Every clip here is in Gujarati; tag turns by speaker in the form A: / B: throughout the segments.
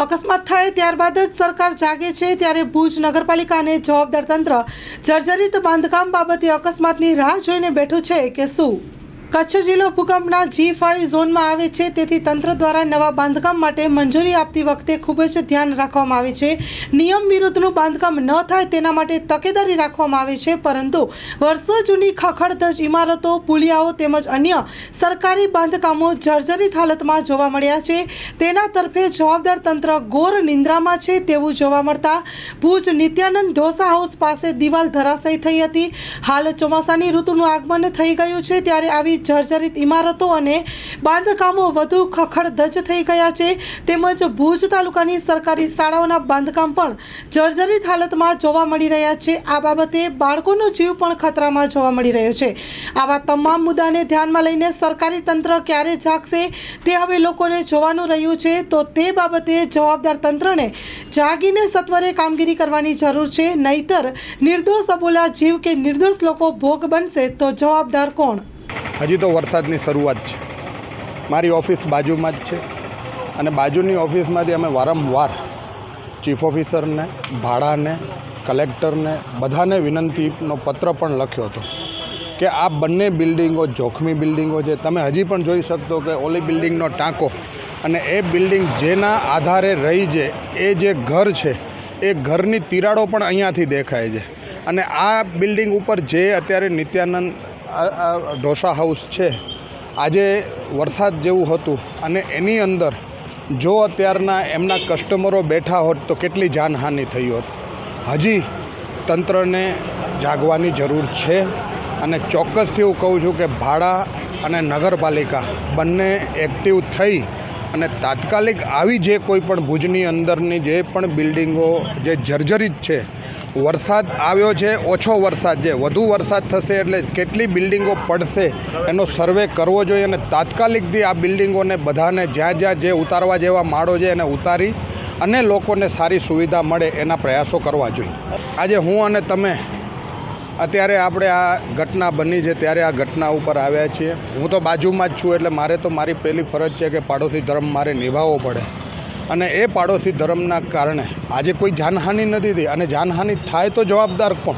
A: અકસ્માત થાય ત્યારબાદ જ સરકાર જાગે છે ત્યારે ભુજ નગરપાલિકા અને જવાબદાર તંત્ર જર્જરિત બાંધકામ બાબતે અકસ્માતની રાહ જોઈને બેઠું છે કે શું? કચ્છ જિલ્લો ભૂકંપના જી ફાઇવ ઝોનમાં આવે છે. તેથી તંત્ર દ્વારા નવા બાંધકામ માટે મંજૂરી આપતી વખતે ખૂબ જ ધ્યાન રાખવામાં આવે છે. નિયમ વિરુદ્ધનું બાંધકામ ન થાય તેના માટે તકેદારી રાખવામાં આવે છે. પરંતુ વર્ષો જૂની ખખડધજ ઇમારતો, પુલિયાઓ તેમજ અન્ય સરકારી બાંધકામો જર્જરિત હાલતમાં જોવા મળ્યા છે. તેના તરફે જવાબદાર તંત્ર ઘોર નિંદ્રામાં છે તેવું જોવા મળતા ભુજ નિત્યાનંદ ઢોસા હાઉસ પાસે દિવાલ ધરાશયી થઈ હતી. હાલ ચોમાસાની ઋતુનું આગમન થઈ ગયું છે. ત્યારે આવી જર્જરિત ઇમારતો અને બાંધકામો વધુ ખખડધજ થઈ ગયા છે. તેમજ ભુજ તાલુકાની સરકારી શાળાઓના બાંધકામ પણ જર્જરિત હાલતમાં જોવા મળી રહ્યા છે. આ બાબતે બાળકોનો જીવ પણ ખતરામાં જોવા મળી રહ્યો છે. આવા તમામ મુદ્દાને ધ્યાનમાં લઈને સરકારી તંત્ર ક્યારે જાગશે તે હવે લોકોને જોવાનું રહ્યું છે. તો તે બાબતે જવાબદાર તંત્રને જાગીને સત્વરે કામગીરી કરવાની જરૂર છે. નહીતર નિર્દોષ અબોલા જીવ કે નિર્દોષ લોકો ભોગ બનશે તો જવાબદાર કોણ?
B: હજી તો વરસાદની શરૂઆત છે. મારી ઓફિસ બાજુમાં જ છે અને બાજુની ઓફિસમાંથી અમે વારંવાર ચીફ ઓફિસરને, ભાડાને, કલેક્ટરને બધાને વિનંતીનો પત્ર પણ લખ્યો હતો કે આ બંને બિલ્ડિંગો જોખમી બિલ્ડિંગો છે. તમે હજી પણ જોઈ શકતો કે ઓલી બિલ્ડિંગનો ટાંકો અને એ બિલ્ડિંગ જેના આધારે રહી છે, એ જે ઘર છે, એ ઘરની તિરાડો પણ અહીંયાથી દેખાય છે. અને આ બિલ્ડિંગ ઉપર જે અત્યારે નિત્યાનંદ ઢોસા હાઉસ છે. આજે વરસાદ જેવું હતું અને એની અંદર જો અત્યારના એમના કસ્ટમરો બેઠા હોત તો કેટલી જાનહાનિ થઈ હોત. હજી તંત્રને જાગવાની જરૂર છે અને ચોક્કસથી હું કહું છું કે ભાડા અને નગરપાલિકા બંને એક્ટિવ થઈ અને તાત્કાલિક આવી જે કોઈ પણ ભુજની અંદરની જે પણ બિલ્ડિંગો જે જર્જરિત છે વરસાદ આવ્યો છે, ઓછો વરસાદ છે, વધુ વરસાદ થશે એટલે કેટલી બિલ્ડિંગો પડશે એનો સર્વે કરવો જોઈએ અને તાત્કાલિકથી આ બિલ્ડિંગોને બધાને જ્યાં જ્યાં જે ઉતારવા જેવા માળો છે એને ઉતારી અને લોકોને સારી સુવિધા મળે એના પ્રયાસો કરવા જોઈએ. આજે હું અને તમે અત્યારે આપણે આ ઘટના બની છે, ત્યારે આ ઘટના ઉપર આવ્યા છીએ. હું તો બાજુમાં જ છું એટલે મારે તો મારી પહેલી ફરજ છે કે પાડોશી ધર્મ મારે નિભાવવો પડે. અને એ પાડોશી ધર્મના કારણે આજે કોઈ જાનહાનિ નથી થઈ. અને જાનહાનિ થાય તો જવાબદાર કોણ?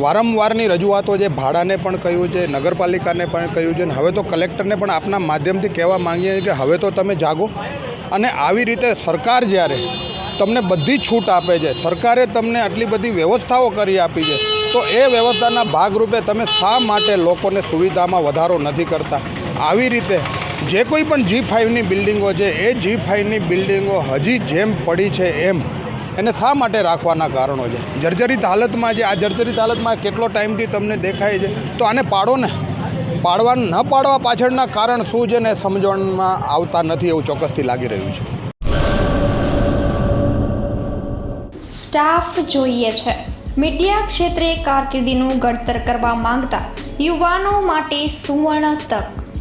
B: વારંવારની રજૂઆતો જે ભાડાને પણ કહ્યું છે, નગરપાલિકાને પણ કહ્યું છે, અને હવે તો કલેક્ટરને પણ આપના માધ્યમથી કહેવા માંગીએ છીએ કે હવે તો તમે જાગો. અને આવી રીતે સરકાર જ્યારે તમને બધી છૂટ આપે છે, સરકારે તમને આટલી બધી વ્યવસ્થાઓ કરી આપી છે, તો એ વ્યવસ્થાના ભાગરૂપે તમે શા માટે લોકોને સુવિધામાં વધારો નથી કરતા? આવી રીતે જે કોઈ પણ જી ફાઇવની બિલ્ડિંગો છે, એ જી ફાઇવની બિલ્ડિંગો હજી જેમ પડી છે એમ એને શા માટે રાખવાના કારણો છે? જર્જરિત હાલતમાં જે આ જર્જરિત હાલતમાં કેટલો ટાઈમથી તમને દેખાય છે? તો આને પાડો ને. પાડવા ન પાડવા પાછળના કારણ શું છે ને સમજણમાં આવતા નથી એવું ચોક્કસથી લાગી રહ્યું છે.
C: સ્ટાફ જોઈએ છે. મીડિયા ક્ષેત્રે કારકિર્દીનું ઘડતર કરવા માંગતા યુવાનો માટે સુવર્ણ તક.